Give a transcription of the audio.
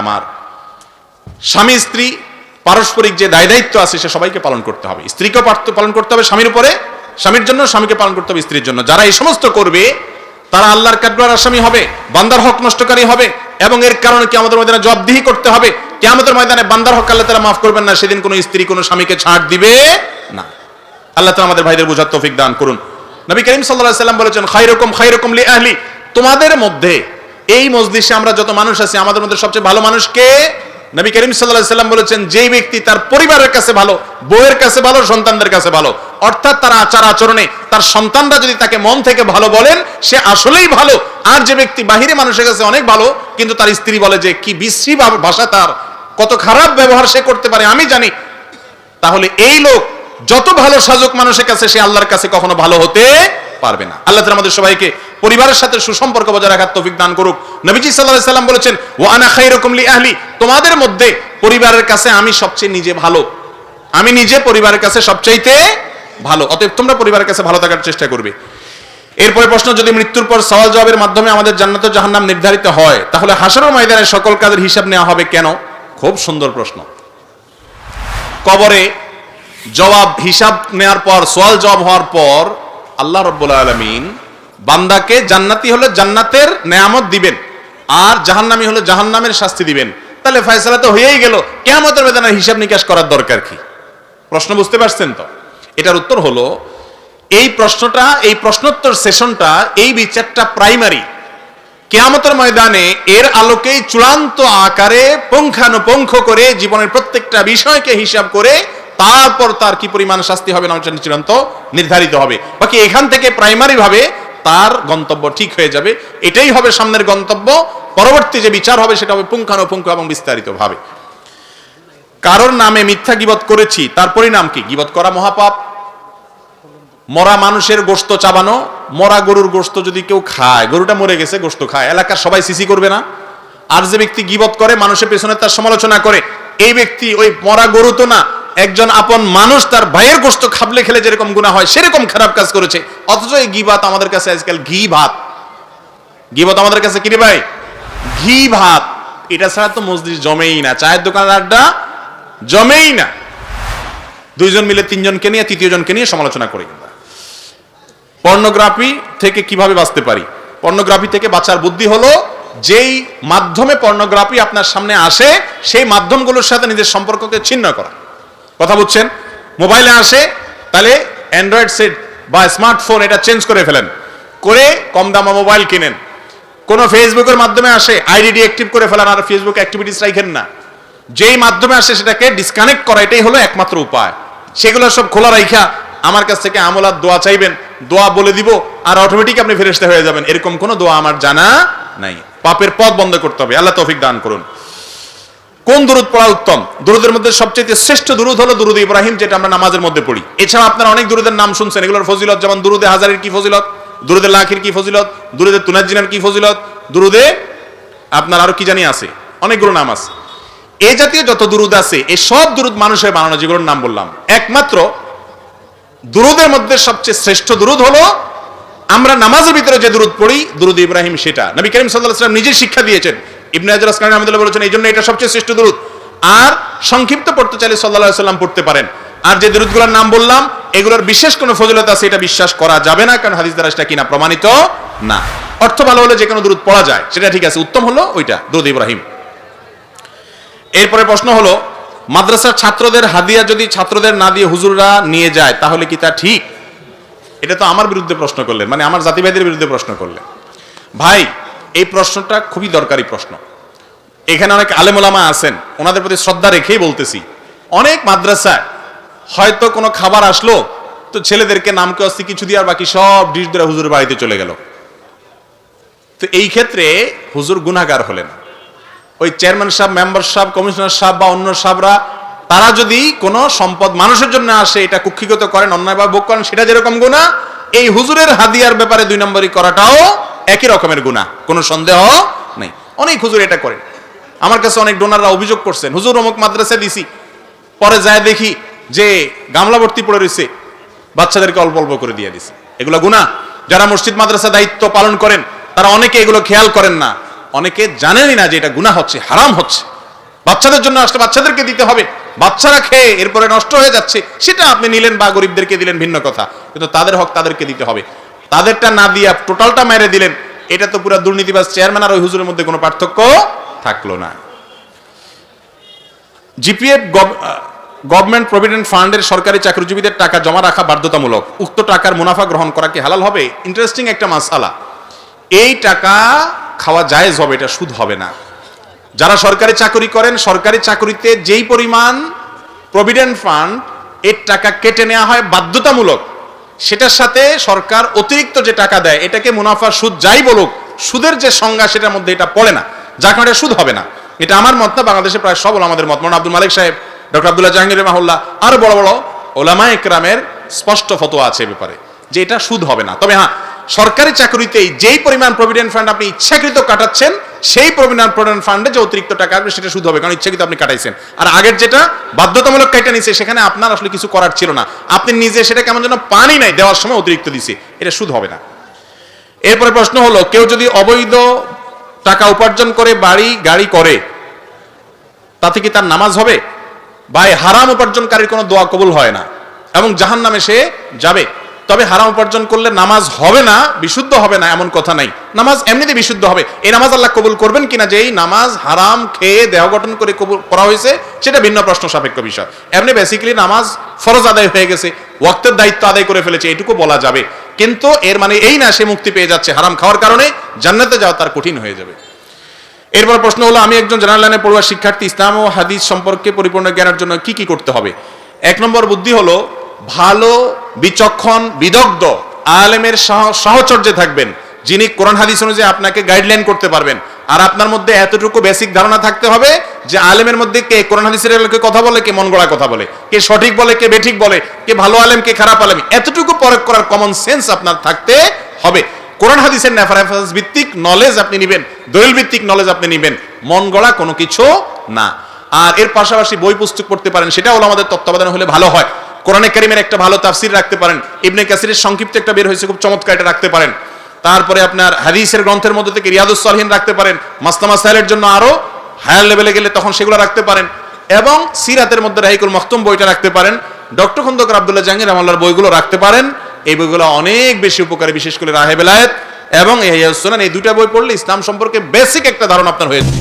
আমার স্বামী, স্ত্রী, পারস্পরিক যে দায় দায়িত্ব আছে, সে সবাইকে পালন করতে হবে। স্ত্রীকেও পালন করতে হবে স্বামীর উপরে, স্বামীর জন্য স্বামীকে পালন করতে হবে স্ত্রীর জন্য। যারা এই সমস্ত করবে, তারা আল্লাহর কাঠগড়ার আসামি হবে, বান্দার হক নষ্টকারী হবে, এবং এর কারণে কি আমাদের ময়দানে জবাবদিহি করতে হবে। কি আমাদের ময়দানে বান্দার হক আল্লাহ তারা মাফ করবেন না, সেদিন কোনো স্ত্রী, কোনো স্বামীকে ছাড় দিবে না। আল্লাহ তালা আমাদের ভাইদের বোঝার তৌফিক দান করুন। নবী করিম সাল্লাহ সাল্লাম বলেছেন খাইরকম খাইরকম লি আহলি। তোমাদের মধ্যে এই মজলিসে আমরা যত মানুষ আছি, আমাদের মধ্যে সবচেয়ে ভালো মানুষ কে? নবী করিম সাল্লাহ সাল্লাম বলেছেন যেই ব্যক্তি তার পরিবারের কাছে ভালো, বউয়ের কাছে ভালো, সন্তানদের কাছে ভালো, অর্থাৎ তার আচার আচরণে, তার সন্তানরা যদি তাকে মন থেকে ভালো বলেন, সে আসলেই ভালো। আর যে ব্যক্তি বাহিরে মানুষের কাছে অনেক ভালো, কিন্তু তার স্ত্রী বলে যে, কি বিশ্রী ভাষা তার, কত খারাপ ব্যবহার সে করতে পারে, আমি জানি। তাহলে এই লোক যত ভালো সাজক মানুষের কাছে, সে আল্লাহর কাছে কখনো ভালো হতে পারবে না। আল্লাহ আমাদের সবাইকে পরিবারের সাথে সুসম্পর্ক বজায় রাখার তৌফিক দান করুক। নবীজি আলাইহি সাল্লাম বলেছেন, ওয়া আনা খায়রুকুম লি আহলি। তোমাদের মধ্যে পরিবারের কাছে আমি সবচেয়ে নিজে ভালো। আমি নিজে পরিবারের কাছে সবচাইতে ভালো। অতএব তোমরা পরিবারের কাছে ভালো থাকার চেষ্টা করবে। এরপরে প্রশ্ন, যদি মৃত্যুর পর সওয়াল জবাবের মাধ্যমে আমাদের জান্নাত ও জাহান্নাম নির্ধারিত হয়, তাহলে হাসরের ময়দানে সকল কাজের হিসাব নেওয়া হবে কেন? খুব সুন্দর প্রশ্ন। কবরে জবাব, হিসাব নেওয়ার পর সোয়াল জবাব হওয়ার পর আল্লাহ রব্বুল আলমিন বান্দাকে জান্নাতি হলে জান্নাতের নেয়ামত দিবেন, আর জাহান্নামি হলে জাহান্নামের শাস্তি দিবেন। তাহলে ফয়সালা তো হয়েই গেল। কেমতের বেদনার হিসাব নিকাশ করার দরকার কি? প্রশ্ন বুঝতে পারছেন তো? এটার উত্তর হলো, এই প্রশ্নটা, এই প্রশ্নোত্তর সেশনটা, এই বিচারটা প্রাইমারি। কেয়ামতের ময়দানে এর আলোকেই চূড়ান্ত আকারে পুঙ্খানুপুঙ্খ করে জীবনের প্রত্যেকটা বিষয়কে হিসাব করে তারপর তার কি পরিমাণ শাস্তি হবে না চূড়ান্ত নির্ধারিত হবে। বাকি এখান থেকে প্রাইমারি ভাবে তার গন্তব্য ঠিক হয়ে যাবে। এটাই হবে সামনের গন্তব্য। পরবর্তী যে বিচার হবে সেটা হবে পুঙ্খানুপুঙ্খ এবং বিস্তারিত ভাবে কারোর নামে মিথ্যা গিবত করেছি, তার পরিণাম কি? গিবত করা মহাপাপ। মরা মানুষের গোস্ত চাবানো, মরা গরুর গোস্ত যদি কেউ খায়, গরুটা মরে গেছে গোস্ত খায়, এলাকার সবাই সিসি করবে না? আর যে ব্যক্তি গিবত করে, মানুষের পেছনে তার সমালোচনা করে, এই ব্যক্তি ওই মরা গরু তো না একজন আপন মানুষ তার ভাইয়ের গোস্ত খাবলে খেলে যেরকম গুণা হয়, সেরকম খারাপ কাজ করেছে। অথচ এই গিবাত আমাদের কাছে আজকাল ঘি ভাত। গিবত আমাদের কাছে কি রে ভাই? ঘি ভাত। এটা ছাড়া তো মসজিদ জমেই না, চায়ের দোকানের আড্ডা জমেই না। দুইজন মিলে তিনজনকে নিয়ে তৃতীয় জনকে নিয়ে সমালোচনা করি পর্নোগ্রাফি থেকে কীভাবে বাঁচতে পারি? পর্নোগ্রাফি থেকে বাঁচার বুদ্ধি হলো, যেই মাধ্যমে পর্নোগ্রাফি আপনার সামনে আসে, সেই মাধ্যমগুলোর সাথে নিজের সম্পর্ককে ছিন্ন করা। কথা বুঝছেন? মোবাইলে আসে, তাহলে অ্যান্ড্রয়েড সেট বা স্মার্টফোন এটা চেঞ্জ করে ফেলেন। করে কম দামা মোবাইল কিনেন। কোন ফেসবুকের মাধ্যমে আসে আইডি অ্যাক্টিভ করে ফেলেন আর ফেসবুক অ্যাক্টিভিটিস রাখেন না। যেই মাধ্যমে আসে সেটাকে ডিসকানেক্ট করা, এটাই হলো একমাত্র উপায়। সেগুলো সব খোলা রাইখা আমার কাছ থেকে আমলার দোয়া চাইবেন। দোয়া বলে দিব, আর অটোমেটিক আপনি ফেরেশতা হয়ে যাবেন। এরকম কোনো দোয়া আমার জানা নাই। পাপের পথ বন্ধ করতে হবে। আল্লাহ তৌফিক দান করুন। কোন দুরুদ পড়া উত্তম? দুরুদের মধ্যে সবচেয়ে শ্রেষ্ঠ দুরুদ হলো দুরুদ ইব্রাহিম, যেটা আমরা নামাজের মধ্যে পড়ি। এছাড়া আপনারা অনেক দুরুদের নাম শুনছেন। এগুলোর ফজিলত যেমন দুরুদে হাজারের কি ফজিলত, দুরুদে লাখের কি ফজিলত, দুরুদে তুনাজিনের কি ফজিলত, দুরুদে আপনার আরও কি জানি আছে? অনেকগুলো নাম আছে। এ জাতীয় যত দুরুদ আছে এই সব দুরুদ মানুষের বানানো, যেগুলোর নাম বললাম। একমাত্র দুরুদের মধ্যে সবচেয়ে শ্রেষ্ঠ দুরুদ হলো, আমরা নামাজের ভিতরে যে দুরুদ পড়ি, দুরুদ ইব্রাহিম সেটা। নবী করিম ওয়াসাল্লাম নিজে শিক্ষা দিয়েছেন ইবনে বলেছেন, এই জন্য এটা সবচেয়ে শ্রেষ্ঠ দুরুদ। আর সংক্ষিপ্ত পড়তে চাইলে আলাইহি সাল্লাম পড়তে পারেন। আর যে দুরুদগুলোর নাম বললাম, এগুলোর বিশেষ কোনো ফজিলত আছে, এটা বিশ্বাস করা যাবে না, কারণ হাদিস দ্বারা সেটা কিনা প্রমাণিত না। অর্থ ভালো হলে যে কোনো দুরুদ পড়া যায়, সেটা ঠিক আছে, উত্তম হলো ওইটা, দুরুদ ইব্রাহিম। এরপরে প্রশ্ন হলো, মাদ্রাসার ছাত্রদের হাদিয়া যদি ছাত্রদের না দিয়ে হুজুররা নিয়ে যায়, তাহলে কি তা ঠিক? এটা তো আমার বিরুদ্ধে প্রশ্ন করলেন মানে আমার জাতিবাদীর বিরুদ্ধে প্রশ্ন করলেন। ভাই এই প্রশ্নটা খুবই দরকারি প্রশ্ন। এখানে অনেক আলেমোলামা আছেন, ওনাদের প্রতি শ্রদ্ধা রেখেই বলতেছি। অনেক মাদ্রাসায় হয়তো কোনো খাবার আসলো, তো ছেলেদেরকে নামকে অস্তি কিছু দিয়ে আর বাকি সব ডিশ দিয়ে হুজুর বাড়িতে চলে গেল। তো এই ক্ষেত্রে হুজুর গুনাগার হলেন। ওই চেয়ারম্যান সাহেব, মেম্বার সাহেব, কমিশনার সাহেব বা অন্য সাহেবরা, তারা যদি কোনো সম্পদ মানুষের জন্য আসে, এটা কুক্ষিগত করেন অন্যায় বা ভোগ করেন, সেটা যেরকম গুণা এই হুজুরের হাদিয়ার ব্যাপারে দুই নম্বরই করাটাও একই রকমের গুণা কোনো সন্দেহ নেই। অনেক হুজুর এটা করেন। আমার কাছে অনেক ডোনাররা অভিযোগ করছেন, হুজুর, অমুক মাদ্রাসা দিছি, পরে যায় দেখি যে গামলা ভর্তি পড়ে রয়েছে, বাচ্চাদেরকে অল্প অল্প করে দিয়ে দিছে। এগুলো গুণা যারা মসজিদ মাদ্রাসা দায়িত্ব পালন করেন, তারা অনেকে এগুলো খেয়াল করেন না। অনেকে জানেনই না যে এটা গুনাহ হচ্ছে, হারাম হচ্ছে। বাচ্চাদের জন্য আসলে বাচ্চাদেরকে দিতে হবে। বাচ্চারা খেয়ে এরপরে নষ্ট হয়ে যাচ্ছে, সেটা আপনি নিলেন বা গরিবদেরকে দিলেন ভিন্ন কথা। কিন্তু তাদের হক তাদেরকে দিতে হবে। তাদেরটা না দিয়ে টোটালটা মেরে দিলেন, এটা তো পুরো দুর্নীতিবাজ চেয়ারম্যান আর ওই হুজুরের মধ্যে কোনো পার্থক্য থাকল না। জিপিএফ গভর্নমেন্ট প্রভিডেন্ট ফান্ডের সরকারি চাকরিজীবীদের টাকা জমা রাখা বাধ্যতামূলক, উক্ত টাকার মুনাফা গ্রহণ করা কি হালাল হবে? ইন্টারেস্টিং একটা মাসালা। এই টাকা খাওয়া জায়েজ হবে, এটা সুদ হবে না। যারা সরকারি চাকরি করেন, সরকারি চাকরিতে যেই পরিমাণ প্রভিডেন্ট ফান্ড, এর টাকা কেটে নেওয়া হয় বাধ্যতামূলক। সেটার সাথে সরকার অতিরিক্ত যে টাকা দেয়, এটাকে মুনাফার সুদ যাই বলুক, সুদের যে সংজ্ঞা সেটার মধ্যে এটা পড়ে না। যার কারণে এটা সুদ হবে না। এটা আমার মত না, বাংলাদেশে প্রায় সব আমাদের মত। মনে আব্দুল মালিক সাহেব, ডক্টর আব্দুল্লাহ জাহাঙ্গীর মাহুল্লাহ আরও বড় বড় ওলামা একরামের স্পষ্ট ফতোয়া আছে ব্যাপারে, যে এটা সুদ হবে না। তবে হ্যাঁ সরকারি চাকরিতেই যেই পরিমাণ প্রভিডেন্ট ফান্ড আপনি ইচ্ছাকৃত কাটাচ্ছেন, সেই পরিমাণ প্রভিডেন্ট ফান্ডে যে অতিরিক্ত টাকা আসবে, সেটা সুদ হবে, কারণ ইচ্ছাকৃত আপনি কাটাইছেন। আর আগের যেটা বাধ্যতামূলক কাইটা নিছে, সেখানে আপনার আসলে কিছু করার ছিল না। আপনি নিজে সেটা কেমন যেন পানি নাই দেওয়ার সময় অতিরিক্ত দিছে, এটা সুদ হবে না। এরপরে প্রশ্ন হলো, কেউ যদি অবৈধ টাকা উপার্জন করে, বাড়ি, গাড়ি করে, তাতে কি তার নামাজ হবে? ভাই হারাম উপার্জনকারীর কোনো দোয়া কবুল হয় না। এবং জাহান নামে সে যাবে। তবে হারাম উপার্জন করলে নামাজ হবে না, বিশুদ্ধ হবে না এমন কথা নাই। নামাজ এমনিতে বিশুদ্ধ হবে। এই নামাজ আল্লাহ কবুল করবেন কিনা যে এই নামাজ হারাম খেয়ে দেহ গঠন করে কবুল করা হয়েছে, সেটা ভিন্ন প্রশ্ন, সাপেক্ষ বিষয়। এমনি বেসিক্যালি নামাজ ফরজ আদায় হয়ে গেছে, ওয়াক্তের দায়িত্ব আদায় করে ফেলেছে, এটুকু বলা যাবে। কিন্তু এর মানে এই না সে মুক্তি পেয়ে যাচ্ছে হারাম খাওয়ার কারণে, জান্নাতে যাওয়া তার কঠিন হয়ে যাবে। এরপর প্রশ্ন হলো, আমি একজন জেনারেল লাইনে পড়ুয়া শিক্ষার্থী, ইসলাম ও হাদিস সম্পর্কে পরিপূর্ণ জ্ঞানের জন্য কি কি করতে হবে? এক নম্বর বুদ্ধি হলো ভালো, বিচক্ষণ, বিদগ্ধ আলেমের সহ- সাহচর্যে থাকবেন, যিনি কোরআন হাদিস অনুযায়ী আপনাকে গাইডলাইন করতে পারবেন। আর আপনার মধ্যে এতটুকু বেসিক ধারণা থাকতে হবে যে আলেমের মধ্যে কে কোরআন হাদিসের আলোকে কথা বলে, কে মন গড়া কথা বলে, কে সঠিক বলে, কে বেঠিক বলে, কে ভালো আলেম, কে খারাপ আলেম, এতটুকু পরখ করার কমন সেন্স আপনার থাকতে হবে। কোরআন হাদিসের রেফারেন্স ভিত্তিক নলেজ আপনি নেবেন, দলিল ভিত্তিক নলেজ আপনি নেবেন, মন গড়া কোনো কিছু না। আর এর পাশাপাশি বই পুস্তক পড়তে পারেন, সেটাও আমাদের তত্ত্বাবধান হলে ভালো হয়। কোরআনে কারিমের একটা ভালো তাফসির রাখতে পারেন। ইবনে কাসিরের সংক্ষিপ্ত একটা বের হয়েছে, খুব চমৎকার এটা রাখতে পারেন। তারপরে আপনার হাদিসের গ্রন্থের মধ্যে থেকে রিয়াদুস সালহিন রাখতে পারেন। মাস্তামা সাহেলের জন্য আরও হায়ার লেভেলে গেলে তখন সেগুলো রাখতে পারেন। এবং সিরাতের মধ্যে রাহিকুল মখতুম বইটা রাখতে পারেন। ডক্টর খন্দকার আব্দুল্লাহ জাহাঙ্গীর রহমাল্লাহর বইগুলো রাখতে পারেন। এই বইগুলো অনেক বেশি উপকারী, বিশেষ করে রাহে বেলায়েত এবং সুনান এই দুটা বই পড়লে ইসলাম সম্পর্কে বেসিক একটা ধারণা আপনার হয়ে যাবে।